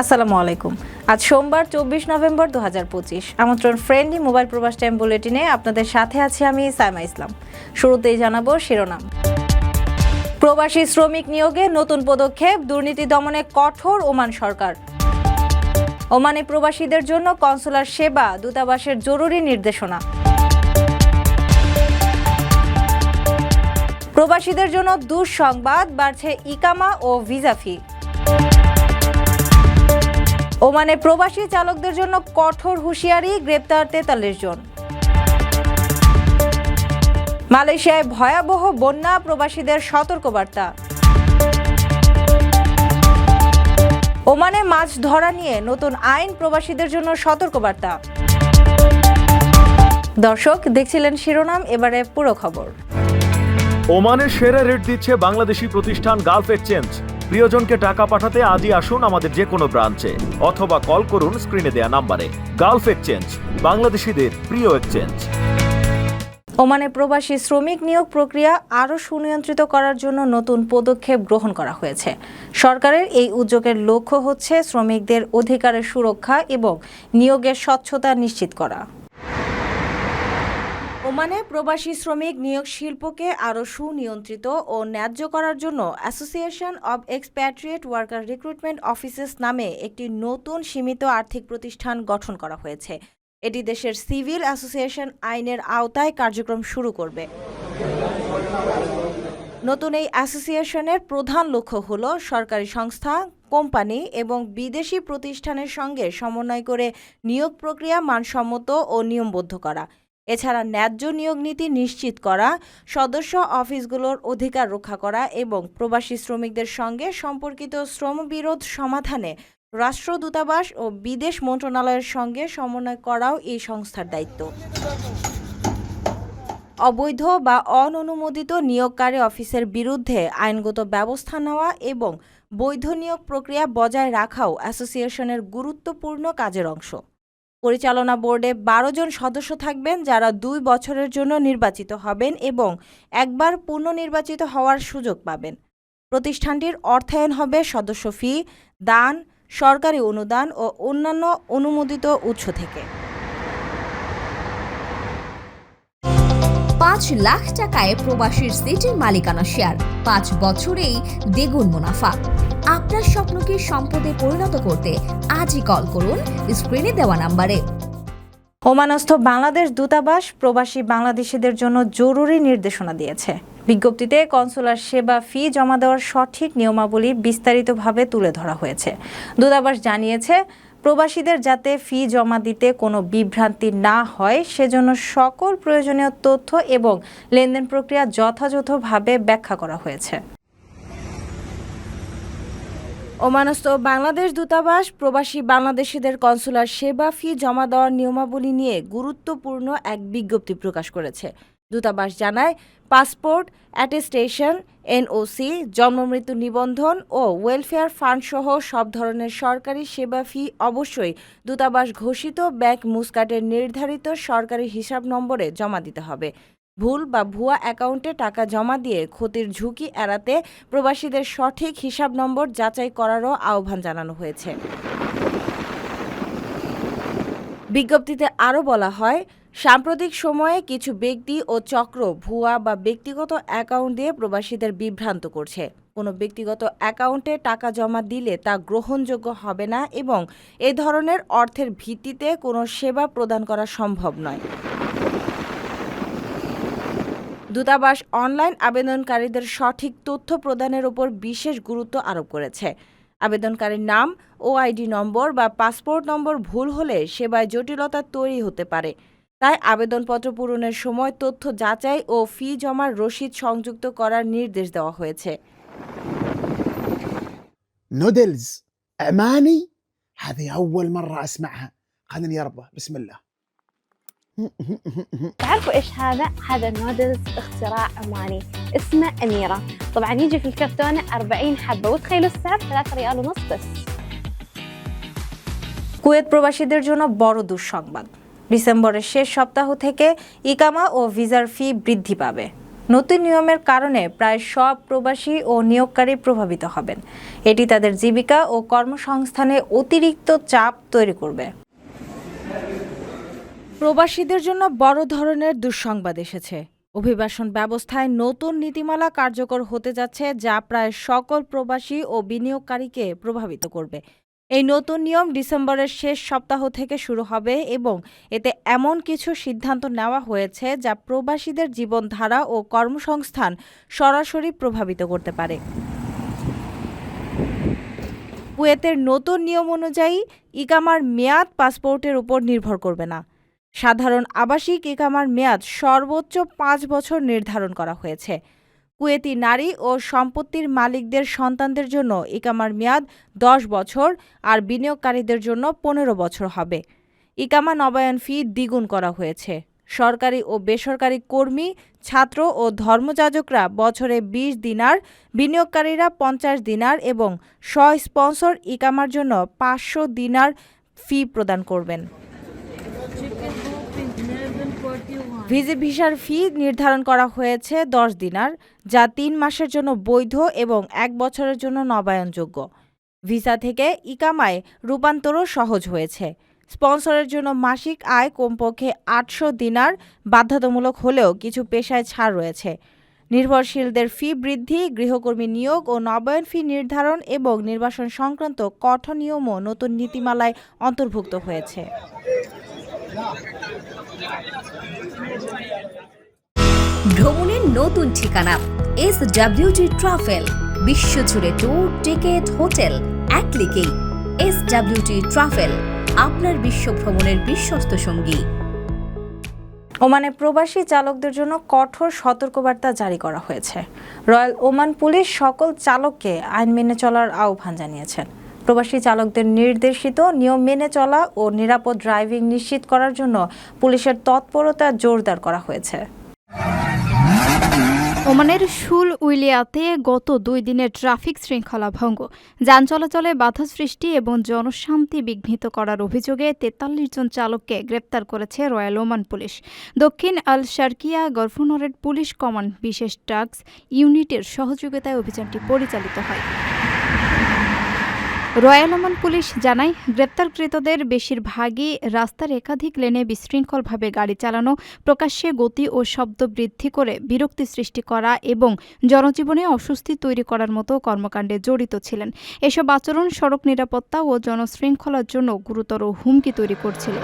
আসসালামু আলাইকুম। আজ সোমবার, চব্বিশ নভেম্বর দু হাজার পঁচিশ। আমন্ত্রণ ফ্রেন্ডলি মোবাইল প্রবাস টাইম বুলেটিনে আপনাদের সাথে আছি আমি সাইমা ইসলাম। শুরুতেই জানাব শিরোনাম। প্রবাসী শ্রমিক নিয়োগে নতুন পদক্ষেপ, দুর্নীতি দমনে কঠোর ওমান সরকার। ওমানে প্রবাসীদের জন্য কনসুলার সেবা, দূতাবাসের জরুরি নির্দেশনা। প্রবাসীদের জন্য দুঃসংবাদ, বাড়ছে ইকামা ও ভিসা ফি। ওমানে প্রবাসী চালকদের জন্য কঠোর হুঁশিয়ারি, গ্রেপ্তার তেতাল্লিশ জন। মালয়েশিয়ায় ভয়াবহ বন্যা, প্রবাসীদের সতর্কবার্তা। ওমানে মাছ ধরা নিয়ে নতুন আইন, প্রবাসীদের জন্য সতর্কবার্তা। দর্শক, দেখছিলেন শিরোনাম, এবারে পুরো খবর। ওমানের সেরা রেট দিচ্ছে বাংলাদেশি প্রতিষ্ঠান গালফ এক্সচেঞ্জ। প্রিয়জনকে টাকা পাঠাতে আজই আসুন আমাদের যে কোনো ব্রাঞ্চে, অথবা কল করুন স্ক্রিনে দেয়া নাম্বারে। গালফ এক্সচেঞ্জ, বাংলাদেশিদের প্রিয় এক্সচেঞ্জ। ওমানে প্রবাসী শ্রমিক নিয়োগ প্রক্রিয়া আরও সুনিয়ন্ত্রিত করার জন্য নতুন পদক্ষেপ গ্রহণ করা হয়েছে। সরকারের এই উদ্যোগের লক্ষ্য হচ্ছে শ্রমিকদের অধিকারের সুরক্ষা এবং নিয়োগের স্বচ্ছতা নিশ্চিত করা। ওমানে প্রবাসী শ্রমিক নিয়োগ শিল্পকে আরও সুনিয়ন্ত্রিত ও ন্যায্য করার জন্য association of expatriate worker recruitment offices নামে একটি নতুন সীমিত আর্থিক প্রতিষ্ঠান গঠন করা হয়েছে। এটি দেশের সিভিল অ্যাসোসিয়েশন আইনের আওতায় কার্যক্রম শুরু করবে। নতুন এই অ্যাসোসিয়েশনের প্রধান লক্ষ্য হল সরকারি সংস্থা, কোম্পানি এবং বিদেশি প্রতিষ্ঠানের সঙ্গে সমন্বয় করে নিয়োগ প্রক্রিয়া মানসম্মত ও নিয়মবদ্ধ করা। এছাড়া ন্যায্য নিয়োগ নীতি নিশ্চিত করা, সদস্য অফিসগুলোর অধিকার রক্ষা করা এবং প্রবাসী শ্রমিকদের সঙ্গে সম্পর্কিত শ্রমবিরোধ সমাধানে রাষ্ট্র দূতাবাস ও বিদেশ মন্ত্রণালয়ের সঙ্গে সমন্বয় করাও এই সংস্থার দায়িত্ব। অবৈধ বা অননুমোদিত নিয়োগকারী অফিসের বিরুদ্ধে আইনগত ব্যবস্থা নেওয়া এবং বৈধ নিয়োগ প্রক্রিয়া বজায় রাখাও অ্যাসোসিয়েশনের গুরুত্বপূর্ণ কাজের অংশ। পরিচালনা বোর্ডে বারো জন সদস্য থাকবেন যারা দুই বছরের জন্য নির্বাচিত হবেন এবং একবার পুনর্নির্বাচিত হওয়ার সুযোগ পাবেন। প্রতিষ্ঠানটির অর্থায়ন হবে সদস্য ফি, দান, সরকারি অনুদান ও অন্যান্য অনুমোদিত উৎস থেকে। পাঁচ লাখ টাকায় প্রবাসীর সিটির মালিকানা শেয়ার। পাঁচ বছরেই দ্বিগুণ মুনাফা। আপনার স্বপ্নকে সম্পদে পরিণত করতে আজই কল করুন স্ক্রিনে দেওয়া নাম্বারে। ওমানস্থ বাংলাদেশ দূতাবাস প্রবাসী বাংলাদেশিদের জন্য জরুরি নির্দেশনা দিয়েছে। বিজ্ঞপ্তিতে কনসুলার সেবা ফি জমা দেওয়ার সঠিক নিয়মাবলী বিস্তারিতভাবে তুলে ধরা হয়েছে। দূতাবাস জানিয়েছে প্রবাসীদের যাতে ফি জমা দিতে কোনো বিভ্রান্তি না হয়, সেজন্য সকল প্রয়োজনীয় তথ্য এবং লেনদেন প্রক্রিয়া যথাযথভাবে ব্যাখ্যা করা হয়েছে। ওমানস্থ বাংলাদেশ দূতাবাস, প্রবাসী বাংলাদেশিদের কনসুলার সেবা ফি জমা দেওয়ার নিয়মাবলী নিয়ে গুরুত্বপূর্ণ এক বিজ্ঞপ্তি প্রকাশ করেছে। দূতাবাস জানায়, পাসপোর্ট, অ্যাটেস্টেশন, এনওসি, জন্মমৃত্যু নিবন্ধন ও ওয়েলফেয়ার ফান্ড সহ সব ধরনের সরকারি সেবা ফি অবশ্যই দূতাবাস ঘোষিত ব্যাংক মুসকাটের নির্ধারিত সরকারি হিসাব নম্বরে জমা দিতে হবে। ভুল বা ভুয়া অ্যাকাউন্টে টাকা জমা দিয়ে ক্ষতির ঝুঁকি এড়াতে প্রবাসীদের সঠিক হিসাব নম্বর যাচাই করারও আহ্বান জানানো হয়েছে। বিজ্ঞপ্তিতে আরও বলা হয় সাম্প্রতিক সময়ে কিছু ব্যক্তি ও চক্র ভুয়া বা ব্যক্তিগত অ্যাকাউন্ট দিয়ে প্রবাসীদের বিভ্রান্ত করছে। কোনো ব্যক্তিগত অ্যাকাউন্টে টাকা জমা দিলে তা গ্রহণযোগ্য হবে না এবং এ ধরনের অর্থের ভিত্তিতে কোনো সেবা প্রদান করা সম্ভব নয়। দূতাবাস অনলাইন আবেদনকারীদের সঠিক তথ্য প্রদানের উপর বিশেষ গুরুত্ব আরোপ করেছে। আবেদনকারীর নাম ও আইডি নম্বর বা পাসপোর্ট নম্বর ভুল হলে সেবায় জটিলতা তৈরি হতে পারে। তাই আবেদনপত্র পূরণের সময় তথ্য যাচাই ও ফি জমার রসিদ সংযুক্ত করার নির্দেশ দেওয়া হয়েছে نودلز عماني هذه أول مرة أسمعها خليني يربى بسم الله تعرفوا ايش هذا؟ هذا النودلز اختراع عماني اسمه أميرة طبعا يجي في الكرتونة 40 حبة وتخيلوا السعر 3 ريال ونص بس কুয়েত প্রবাসীদের জন্য বড় দুঃসংবাদ ডিসেম্বরের শেষ সপ্তাহ থেকে ইকামা ও ভিসার ফি বৃদ্ধি পাবে। নতুন নিয়মের কারণে প্রায় সব প্রবাসী ও নিয়োগকারী প্রভাবিত হবেন। এটি তাদের জীবিকা ও কর্মসংস্থানে অতিরিক্ত চাপ তৈরি করবে। প্রবাসীদের জন্য বড় ধরনের দুঃসংবাদ এসেছে। অভিবাসন ব্যবস্থায় নতুন নীতিমালা কার্যকর হতে যাচ্ছে, যা প্রায় সকল প্রবাসী ও বিনিয়োগকারীকে প্রভাবিত করবে। এই নতুন নিয়ম ডিসেম্বরের শেষ সপ্তাহ থেকে শুরু হবে এবং এতে এমন কিছু সিদ্ধান্ত নেওয়া হয়েছে যা প্রবাসীদের জীবনধারা ও কর্মসংস্থান সরাসরি প্রভাবিত করতে পারে। কুয়েতের নতুন নিয়ম অনুযায়ী ইকামার মেয়াদ পাসপোর্টের উপর নির্ভর করবে না। সাধারণ আবাসিক ইকামার মেয়াদ সর্বোচ্চ পাঁচ বছর নির্ধারণ করা হয়েছে। কুয়েতি নারী ও সম্পত্তির মালিকদের সন্তানদের জন্য ইকামার মেয়াদ দশ বছর আর বিনিয়োগকারীদের জন্য পনেরো বছর হবে। ইকামা নবায়ন ফি দ্বিগুণ করা হয়েছে। সরকারি ও বেসরকারি কর্মী, ছাত্র ও ধর্মযাজকরা বছরে ২০ দিনার, বিনিয়োগকারীরা পঞ্চাশ দিনার এবং স্ব স্পন্সর ইকামার জন্য পাঁচশো দিনার ফি প্রদান করবেন। ভিজি ভিসার ফি নির্ধারণ করা হয়েছে দশ দিনার, যা তিন মাসের জন্য বৈধ এবং এক বছরের জন্য নবায়নযোগ্য। ভিসা থেকে ইকামায় রূপান্তরও সহজ হয়েছে। স্পন্সরের জন্য মাসিক আয় কমপক্ষে আটশো দিনার বাধ্যতামূলক হলেও কিছু পেশায় ছাড় রয়েছে। নির্ভরশীলদের ফি বৃদ্ধি, গৃহকর্মী নিয়োগ ও নবায়ন ফি নির্ধারণ এবং নির্বাসন সংক্রান্ত কঠোর নিয়মও নতুন নীতিমালায় অন্তর্ভুক্ত হয়েছে। ভ্রমণের নতুন ঠিকানা এস ডাব্লিউটি ট্রাভেল বিশ্বজুড়ে ট্যুর টিকেট হোটেল এক ক্লিকেই এস ডাব্লিউটি ট্রাভেল আপনার বিশ্ব ভ্রমণের বিশ্বস্ত সঙ্গী। ওমানে প্রবাসী চালকদের জন্য কঠোর সতর্কবার্তা জারি করা হয়েছে। রয়্যাল ওমান পুলিশ সকল চালককে আইন মেনে চলার আহ্বান জানিয়েছেন। প্রবাসী চালকদের নির্দেশিত নিয়ম মেনে চলা ও নিরাপদ ড্রাইভিং নিশ্চিত করার জন্য পুলিশের তৎপরতা জোরদার করা হয়েছে। ওমানের শুল উইলিয়াতে গত দুই দিনের ট্রাফিক শৃঙ্খলা ভঙ্গ। যান চলাচলে বাধা সৃষ্টি এবং জনশান্তি বিঘ্নিত করার অভিযোগে তেতাল্লিশ জন চালককে গ্রেপ্তার করেছে রয়্যাল ওমান পুলিশ। দক্ষিণ Al Sharqiyah governorate police command বিশেষ টাস্ক ইউনিটের সহযোগিতায় অভিযানটি পরিচালিত হয়। রয়্যাল ওমান পুলিশ জানায়, গ্রেপ্তারকৃতদের বেশিরভাগই রাস্তার একাধিক লেনে বিশৃঙ্খলভাবে গাড়ি চালানো, প্রকাশ্যে গতি ও শব্দ বৃদ্ধি করে বিরক্তি সৃষ্টি করা এবং জনজীবনে অস্বস্তি তৈরি করার মতো কর্মকাণ্ডে জড়িত ছিলেন। এসব আচরণ সড়ক নিরাপত্তা ও জনশৃঙ্খলার জন্য গুরুতর হুমকি তৈরি করছিল।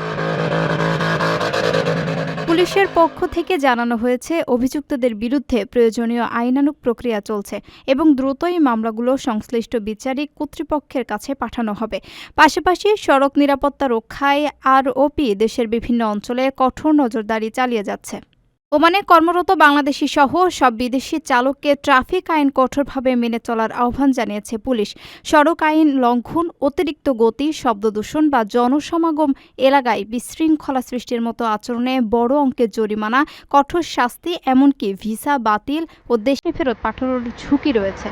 পুলিশের পক্ষ থেকে জানানো হয়েছে, অভিযুক্তদের বিরুদ্ধে প্রয়োজনীয় আইনানুক প্রক্রিয়া চলছে এবং দ্রুতই মামলাগুলো সংশ্লিষ্ট বিচারিক কর্তৃপক্ষের কাছে পাঠানো হবে। পাশাপাশি সড়ক নিরাপত্তা রক্ষায় আরওপি দেশের বিভিন্ন অঞ্চলে কঠোর নজরদারি চালিয়ে যাচ্ছে। ওমানে কর্মরত বাংলাদেশি সহ সব বিদেশি চালককে ট্রাফিক আইন কঠোরভাবে মেনে চলার আহ্বান জানিয়েছে পুলিশ। সড়ক আইন লঙ্ঘন, অতিরিক্ত গতি, শব্দদূষণ বা জনসমাগম এলাকায় বিশৃঙ্খলা সৃষ্টির মতো আচরণে বড় অঙ্কের জরিমানা, কঠোর শাস্তি, এমনকি ভিসা বাতিল ও দেশে ফেরত পাঠানোর ঝুঁকি রয়েছে।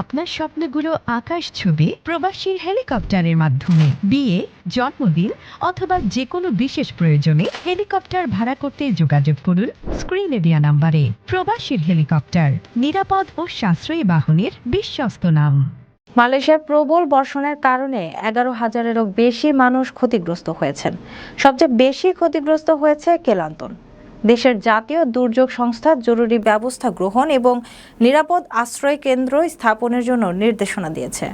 আপনার স্বপ্নগুলো আকাশ ছবি, প্রবাসীর হেলিকপ্টারের মাধ্যমে, বিয়ে, জন্মদিন, অথবা যে কোনো বিশেষ প্রয়োজনে হেলিকপ্টার ভাড়া করতে যোগাযোগ করুন স্ক্রিনে দেওয়া নাম্বারে। প্রবাসীর হেলিকপ্টার, নিরাপদ ও সাশ্রয়ী বাহনের বিশ্বস্ত নাম। মালয়েশিয়ার প্রবল বর্ষণের কারণে এগারো হাজারেরও বেশি মানুষ ক্ষতিগ্রস্ত হয়েছেন। সবচেয়ে বেশি ক্ষতিগ্রস্ত হয়েছে কেলান্তন। দেশের জাতীয় দুর্যোগ সংস্থা জরুরি ব্যবস্থা গ্রহণ এবং নিরাপদ আশ্রয় কেন্দ্র স্থাপনের জন্য নির্দেশনা দিয়েছে।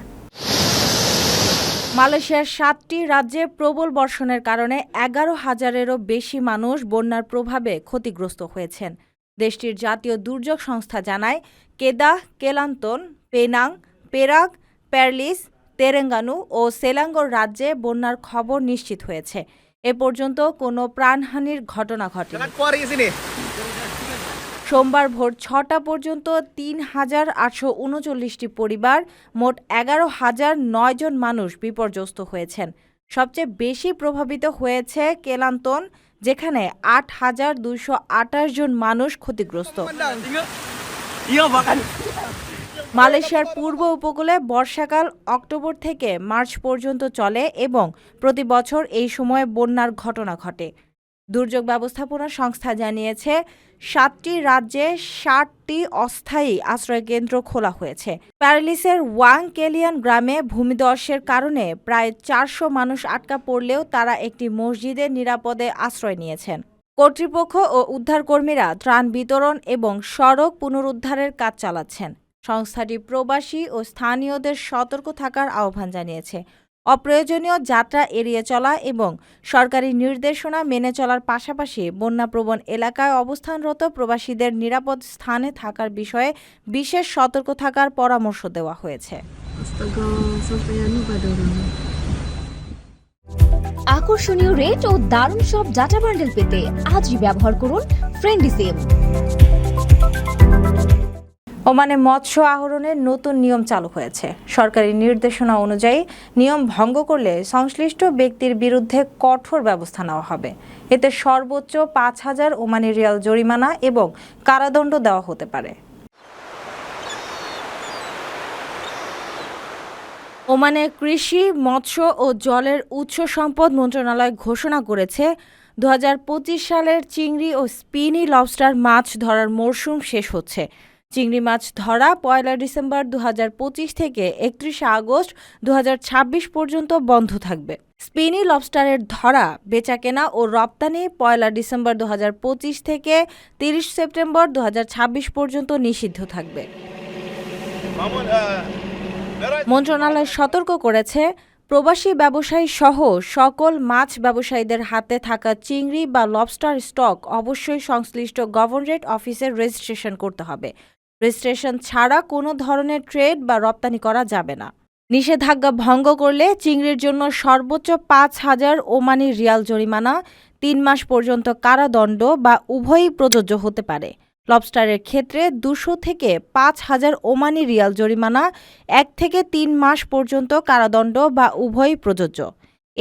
মালয়েশিয়ার সাতটি রাজ্যে প্রবল বর্ষণের কারণে এগারো হাজারেরও বেশি মানুষ বন্যার প্রভাবে ক্ষতিগ্রস্ত হয়েছেন। দেশটির জাতীয় দুর্যোগ সংস্থা জানায় Kedah Kelantan, Penang Perak Perlis, Terengganu ও সেলাঙ্গোর রাজ্যে বন্যার খবর নিশ্চিত হয়েছে। এ পর্যন্ত কোনো প্রাণহানির ঘটনা ঘটেনি। সোমবার ভোর ছটা পর্যন্ত তিন হাজার আটশো উনচল্লিশটি পরিবার মোট এগারো হাজার নয় জন মানুষ বিপর্যস্ত হয়েছেন। সবচেয়ে বেশি প্রভাবিত হয়েছে কেলান্তন যেখানে আট হাজার দুইশো আটাশ জন মানুষ ক্ষতিগ্রস্ত। মালয়েশিয়ার পূর্ব উপকূলে বর্ষাকাল অক্টোবর থেকে মার্চ পর্যন্ত চলে এবং প্রতি বছর এই সময়ে বন্যার ঘটনা ঘটে। দুর্যোগ ব্যবস্থাপনা সংস্থা জানিয়েছে, সাতটি রাজ্যে ষাটটি অস্থায়ী আশ্রয়কেন্দ্র খোলা হয়েছে। প্যারালিসের ওয়াং কেলিয়ান গ্রামে ভূমিধসের কারণে প্রায় চারশো মানুষ আটকা পড়লেও তারা একটি মসজিদে নিরাপদে আশ্রয় নিয়েছেন। কর্তৃপক্ষ ও উদ্ধারকর্মীরা ত্রাণ বিতরণ এবং সড়ক পুনরুদ্ধারের কাজ চালাচ্ছেন। সংস্থাটি প্রবাসী ও স্থানীয়দের সতর্ক থাকার আহ্বান জানিয়েছে। অপ্রয়োজনীয় যাত্রা এড়িয়ে চলা এবং সরকারি নির্দেশনা মেনে চলার পাশাপাশি বন্যাপ্রবণ এলাকায় অবস্থানরত প্রবাসীদের নিরাপদ স্থানে থাকার বিষয়ে বিশেষ সতর্ক থাকার পরামর্শ দেওয়া হয়েছে। আকর্ষণীয় রেট ও দারুণ সব ডাটা বান্ডেল পেতে আজই ব্যবহার করুন ফ্রেন্ডি সিম ওমানে মৎস্য আহরণের নতুন নিয়ম চালু হয়েছে। সরকারি নির্দেশনা অনুযায়ী নিয়ম ভঙ্গ করলে সংশ্লিষ্ট ব্যক্তির বিরুদ্ধে কঠোর ব্যবস্থা নেওয়া হবে। এতে সর্বোচ্চ পাঁচ হাজার ওমানি রিয়াল জরিমানা এবং কারাদণ্ড দেওয়া হতে পারে। ওমানে কৃষি, মৎস্য ও জলের উৎস সম্পদ মন্ত্রণালয় ঘোষণা করেছে দু হাজার পঁচিশ সালের চিংড়ি ও স্পিনি লবস্টার মাছ ধরার মরশুম শেষ হচ্ছে। চিংড়ি মাছ ধরা পয়লা ডিসেম্বর দু হাজার পঁচিশ থেকে একত্রিশে আগস্ট দু হাজার ছাব্বিশ পর্যন্ত বন্ধ থাকবে। স্পিনি লবস্টারের ধরা, বেচাকেনা ও রপ্তানি পয়লা ডিসেম্বর দু হাজার পঁচিশ থেকে তিরিশ সেপ্টেম্বর দু হাজার ছাব্বিশ পর্যন্ত নিষিদ্ধ থাকবে। মন্ত্রণালয় সতর্ক করেছে, প্রবাসী ব্যবসায়ী সহ সকল মাছ ব্যবসায়ীদের হাতে থাকা চিংড়ি বা লবস্টার স্টক অবশ্যই সংশ্লিষ্ট গভর্নরেট অফিসে রেজিস্ট্রেশন করতে হবে। রেজিস্ট্রেশন ছাড়া কোনো ধরনের ট্রেড বা রপ্তানি করা যাবে না। নিষেধাজ্ঞা ভঙ্গ করলে চিংড়ির জন্য সর্বোচ্চ পাঁচ হাজার ওমানি রিয়াল জরিমানা, তিন মাস পর্যন্ত কারাদণ্ড বা উভয়ই প্রযোজ্য হতে পারে। লবস্টারের ক্ষেত্রে দুশো থেকে পাঁচ হাজার ওমানি রিয়াল জরিমানা, এক থেকে তিন মাস পর্যন্ত কারাদণ্ড বা উভয়ই প্রযোজ্য।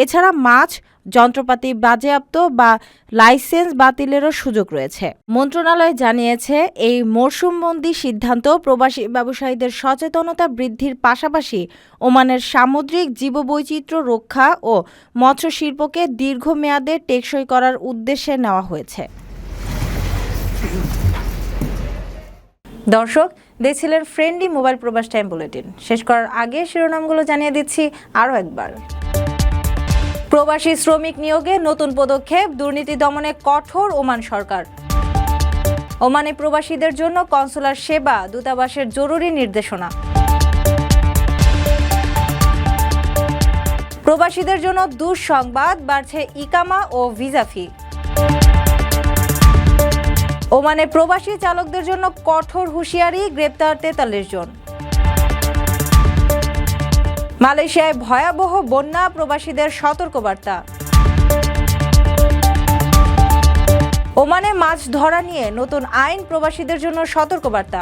এছাড়া মাছ, যন্ত্রপাতি বাজেয়াপ্ত বা লাইসেন্স বাতিলেরও সুযোগ রয়েছে। মন্ত্রণালয় জানিয়েছে, এই মরশুমবন্দি সিদ্ধান্ত প্রবাসী ব্যবসায়ীদের সচেতনতা বৃদ্ধির পাশাপাশি ওমানের সামুদ্রিক জীববৈচিত্র্য রক্ষা ও মৎস্য শিল্পকে দীর্ঘমেয়াদে টেকসই করার উদ্দেশ্যে নেওয়া হয়েছে। দর্শক দেখছিলেন friendly mobile Probash time bulletin. শেষ করার আগে শিরোনামগুলো জানিয়ে দিচ্ছি আরও একবার। প্রবাসী শ্রমিক নিয়োগে নতুন পদক্ষেপ, দুর্নীতি দমনে কঠোর ওমান সরকার। ওমানে প্রবাসীদের জন্য কনসুলার সেবা, দূতাবাসের জরুরি নির্দেশনা। প্রবাসীদের জন্য দুঃসংবাদ, বাড়ছে ইকামা ও ভিসা ফি। ওমানে প্রবাসী চালকদের জন্য কঠোর হুঁশিয়ারি, গ্রেপ্তার তেতাল্লিশ জন। মালয়েশিয়ায় ভয়াবহ বন্যা প্রবাসীদের সতর্কবার্তা। ওমানে মাছ ধরা নিয়ে নতুন আইন প্রবাসীদের জন্য সতর্কবার্তা।